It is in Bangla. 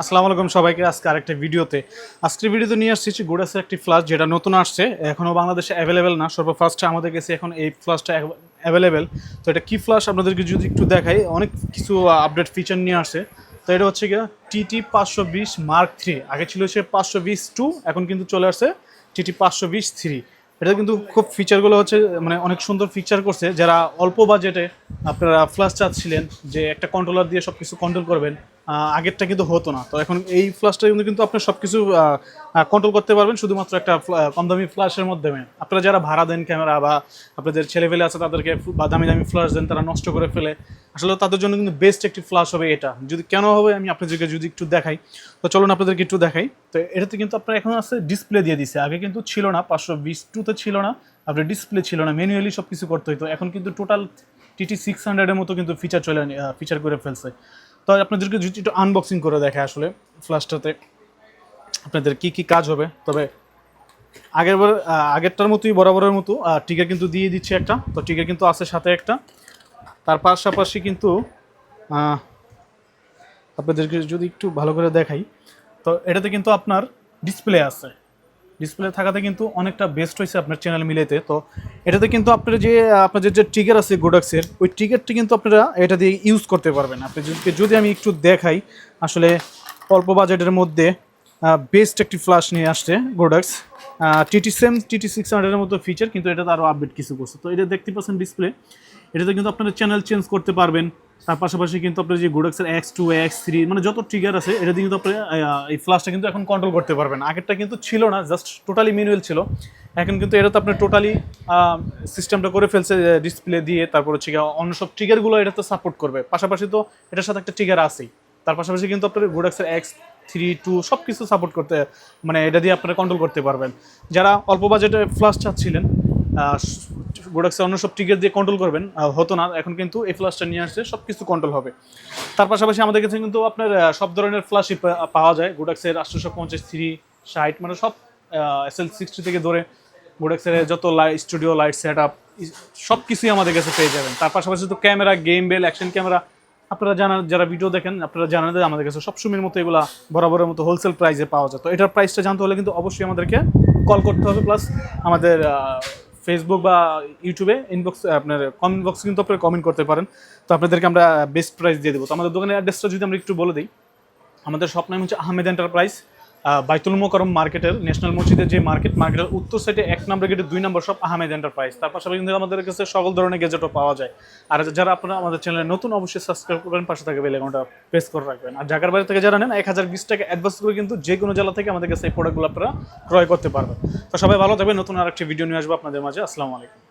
আসসালামু আলাইকুম সবাইকে আজকে আরেকটা ভিডিওতে। আজকের ভিডিওতে নিয়ে আসছি গোডাসের একটি ফ্লাশ যেটা নতুন আসছে এখনও বাংলাদেশে অ্যাভেলেবেল না। সর্বফার্স্টে আমাদের কাছে এখন এই ফ্লাশটা অ্যাভেলেবেল তো এটা কি ফ্লাশ আপনাদেরকে যদি একটু দেখাই, অনেক কিছু আপডেট ফিচার নিয়ে আসছে তো এটা হচ্ছে গিয়ে টিটি পাঁচশো বিশ মার্ক থ্রি আগে ছিল সে পাঁচশো বিশ টু এখন কিন্তু চলে আসছে টিটি পাঁচশো বিশ থ্রি এটা কিন্তু খুব ফিচারগুলো হচ্ছে মানে অনেক সুন্দর ফিচার করছে। যারা অল্প বাজেটে আপনারা ফ্লাশ চাচ্ছিলেন যে একটা কন্ট্রোলার দিয়ে সব কিছু কন্ট্রোল করবেন আগেরটা কিন্তু হতো না। তো এখন এই ফ্লাশটা কিন্তু কিন্তু আপনি সব কিছু কন্ট্রোল করতে পারবেন, শুধুমাত্র একটা কম দামি ফ্লাশের মাধ্যমে। আপনারা যারা ভাড়া দেন ক্যামেরা বা আপনাদের ছেলেপেলে আছে, তাদেরকে বা দামি দামি ফ্লাশ দেন, তারা নষ্ট করে ফেলে। আসলে তাদের জন্য কিন্তু বেস্ট একটি ফ্লাশ হবে এটা। যদি কেন হবে, আমি আপনাদেরকে যদি একটু দেখাই, তো চলুন আপনাদেরকে একটু দেখাই। তো এটাতে কিন্তু আপনার এখন আছে ডিসপ্লে দিয়ে দিছে। আগে কিন্তু ছিল না, পাঁচশো বিশ টুতে ছিল না আপনার ডিসপ্লে ছিল না। ম্যানুয়ালি সব কিছু করতে হতো এখন কিন্তু টোটাল টিটি সিক্স হান্ড্রেডের মতো কিন্তু ফিচার চলে ফিচার করে ফেলছে। তো আপনাদেরকে যদি একটু আনবক্সিং করে দেখে আসলে ফ্লাশটাতে আপনাদের কি কি কাজ হবে? তবে আগের বার আগেরটার মতোই, বরাবরের মতো টিকার কিন্তু দিয়ে দিচ্ছে একটা। তো টিকার কিন্তু আছে সাথে একটা। তার পাশাপাশি কিন্তু আপনাদেরকে যদি একটু ভালো করে দেখাই, তো এটাতে কিন্তু আপনার ডিসপ্লে আছে। ডিসপ্লে থাকাতে কিন্তু অনেকটা বেস্ট হয়েছে আপনার চ্যানেল মিলেতে তো এটাতে কিন্তু আপনার যে, আপনাদের যে ট্রিগার আছে গোডাক্সের ওই ট্রিগারটি কিন্তু আপনারা এটা দিয়ে ইউজ করতে পারবেন। আপনি যদি আমি একটু দেখাই, আসলে অল্প বাজেটের মধ্যে বেস্ট একটি ফ্লাশ নিয়ে আসছে Godox TT same TT six হান্ড্রেডের মতো ফিচার কিন্তু এটাতে আরও আপডেট কিছু করছে। তো এটা দেখতে পাচ্ছেন ডিসপ্লে এটাতে কিন্তু আপনারা চ্যানেল চেঞ্জ করতে পারবেন। তার পাশাপাশি কিন্তু আপনার যে গোডাক্সের এক্স টু এক্স থ্রি মানে যত ট্রিগার আছে এটা দিয়ে কিন্তু আপনি এই ফ্লাশটা কিন্তু এখন কন্ট্রোল করতে পারবেন। আগেরটা কিন্তু ছিল না জাস্ট টোটালি ম্যানুয়াল ছিল। এখন কিন্তু এটা তো আপনার টোটালি সিস্টেমটা করে ফেলছে ডিসপ্লে দিয়ে, তারপর হচ্ছে অন্য সব ট্রিগারগুলো এটা তো সাপোর্ট করবে। পাশাপাশি তো এটার সাথে একটা ট্রিগার আছেই। তার পাশাপাশি কিন্তু আপনার গোডাক্সের এক্স থ্রি টু সব কিছু সাপোর্ট করতে মানে এটা দিয়ে আপনারা কন্ট্রোল করতে পারবেন। যারা অল্প বাজেটে ফ্লাশ চাচ্ছিলেন প্রোডাক্টসে অন্য সব টিকেট দিয়ে কন্ট্রোল করবেন হতো না, এখন কিন্তু এই ফ্লাশটা নিয়ে আসছে সব কিছু কন্ট্রোল হবে। তার পাশাপাশি আমাদের কাছে কিন্তু আপনার সব ধরনের ফ্লাশই পাওয়া যায় গোডাক্সের আটশোশো পঞ্চাশ থ্রি ষাট মানে সব এস এল সিক্সটি থেকে ধরে গোডাক্সের যত light studio light set up সব কিছুই আমাদের কাছে পেয়ে যাবেন। তার পাশাপাশি তো camera gimbal action camera আপনারা জানান যারা ভিডিও দেখেন, আপনারা জানান যে আমাদের কাছে সবসময়ের মতো এগুলা বরাবরের মতো হোলসেল প্রাইসে পাওয়া যায়। তো এটার প্রাইসটা জানতে হলে কিন্তু অবশ্যই আমাদেরকে কল করতে হবে প্লাস আমাদের ফেসবুক বা ইউটিউবে ইনবক্স আপনার কমেন্ট বক্স কিন্তু আপনারা কমেন্ট করতে পারেন। তো আপনাদেরকে আমরা বেস্ট প্রাইস দিয়ে দেবো। তো আমাদের দোকানের অ্যাড্রেসটা যদি আমরা একটু বলে দিই, আমাদের শপ হচ্ছে আহমেদ এন্টারপ্রাইজ বাইতুল মোকরম মার্কেটের ন্যাশনাল মসজিদের যে মার্কেট, মার্কেটের উত্তর সাইডে এক নম্বর গেটে দুই নম্বর সব আহমেদ এন্টারপ্রাইজ তার পাশাপাশি কিন্তু আমাদের কাছে সকল ধরনের গেজেটও পাওয়া যায়। আর যারা আপনারা আমাদের চ্যানেলে নতুন, অবশ্যই সাবস্ক্রাইব করবেন পাশে থাকে বেল আইকনটা প্রেস করে রাখবেন। আর ঢাকার বাইরে থেকে যারা নেন, এক হাজার বিশ টাকা অ্যাডভান্স করে কিন্তু যে কোনো জেলা থেকে আমাদের কাছে এই প্রোডাক্টগুলো আপনারা ক্রয় করতে পারবেন। তো সবাই ভালো থাকবেন, নতুন আরেকটি ভিডিও নিয়ে আসব আপনাদের মাঝে। আসসালামু আলাইকুম।